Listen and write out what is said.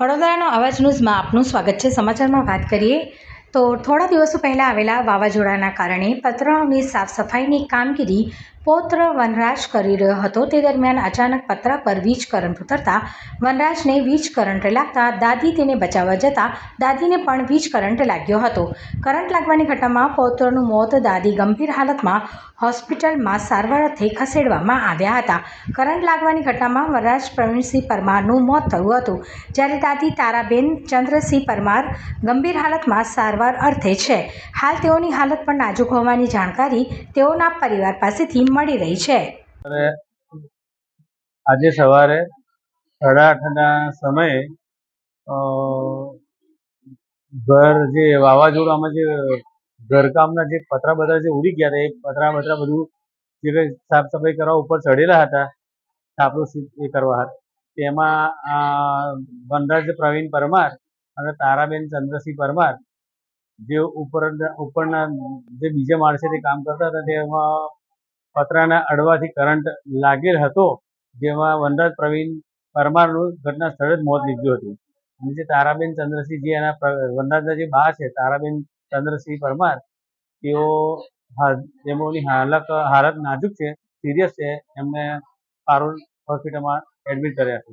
વડોદરાનો અવાજ ન્યૂઝમાં આપનું સ્વાગત છે. સમાચારમાં વાત કરીએ તો થોડા દિવસો પહેલાં આવેલા વાવાઝોડાના કારણે પતરાઓની સાફ સફાઈની કામગીરી પૌત્ર વનરાજ કરી રહ્યો હતો. તે દરમિયાન અચાનક પતરા પર વીજ કરંટ ઉતરતા વનરાજને વીજ કરંટ લાગતા દાદી તેને બચાવવા જતાં દાદીને પણ વીજ કરંટ લાગ્યો હતો. કરંટ લાગવાની ઘટનામાં પૌત્રનું મોત દાદી ગંભીર હાલતમાં હોસ્પિટલમાં સારવાર અર્થે ખસેડવામાં આવ્યા હતા. કરંટ લાગવાની ઘટનામાં વનરાજ પ્રવીણસિંહ પરમારનું મોત થયું હતું. જ્યારે દાદી તારાબેન ચંદ્રસિંહ પરમાર ગંભીર હાલતમાં સારવાર અર્થે છે. હાલ તેઓની હાલત પણ નાજુક હોવાની જાણકારી તેઓના પરિવાર પાસેથી મળી રહી છે. આજે સવારે સાડા આઠના સમયે ઘર જે વાવાઝોડામાં જે ઘરકામના જે પતરા બધા જે ઉડી ગયા હતા, એ પતરા બતરા બધું જે સાફ સફાઈ કરવા ઉપર ચડેલા હતા છાપરું એ કરવા હતા. તેમાં વનરાજ પ્રવીણ પરમાર અને તારાબેન ચંદ્રસિંહ પરમાર જે ઉપર ઉપરના જે બીજા માણસે તે કામ કરતા હતા, તેમાં પતરાના અડવાથી કરંટ લાગેલ હતો, જેમાં વનરાજ પ્રવીણ પરમારનું ઘટના સ્થળે જ મોત નીપજ્યું હતું. અને જે તારાબેન ચંદ્રસિંહ જે એના વનરાજના જે બા છે, તારાબેન ચંદ્રસિંહ પરમાર, તેઓ તેમની હાલક, હાલત નાજુક છે, સિરિયસ છે, એમને પારુલ હોસ્પિટલમાં એડમિટ કર્યા છે.